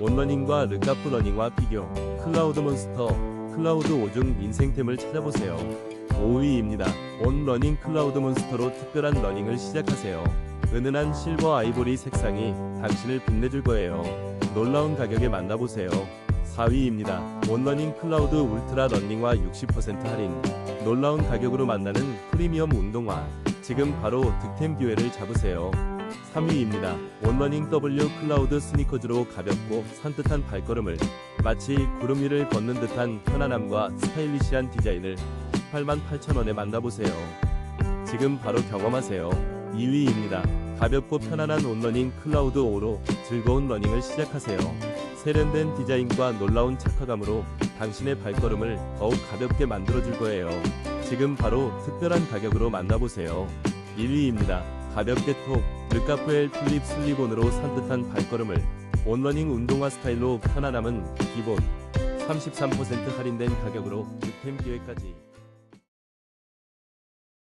온러닝과 르카프 러닝과 비교, 클라우드 몬스터, 클라우드 5중 인생템을 찾아보세요. 5위입니다. 온러닝 클라우드 몬스터로 특별한 러닝을 시작하세요. 은은한 실버 아이보리 색상이 당신을 빛내줄 거예요. 놀라운 가격에 만나보세요. 4위입니다. 온러닝 클라우드 울트라 런닝화 60% 할인. 놀라운 가격으로 만나는 프리미엄 운동화. 지금 바로 득템 기회를 잡으세요. 3위입니다. 온러닝 W 클라우드 스니커즈로 가볍고 산뜻한 발걸음을 마치 구름 위를 걷는 듯한 편안함과 스타일리시한 디자인을 18만 8천원에 만나보세요. 지금 바로 경험하세요. 2위입니다. 가볍고 편안한 온러닝 클라우드 5로 즐거운 러닝을 시작하세요. 세련된 디자인과 놀라운 착화감으로 당신의 발걸음을 더욱 가볍게 만들어줄 거예요. 지금 바로 특별한 가격으로 만나보세요. 1위입니다. 가볍게 톡, 르카프엘 플립 슬리본으로 산뜻한 발걸음을 온러닝 운동화 스타일로 편안함은 기본. 33% 할인된 가격으로 득템 기회까지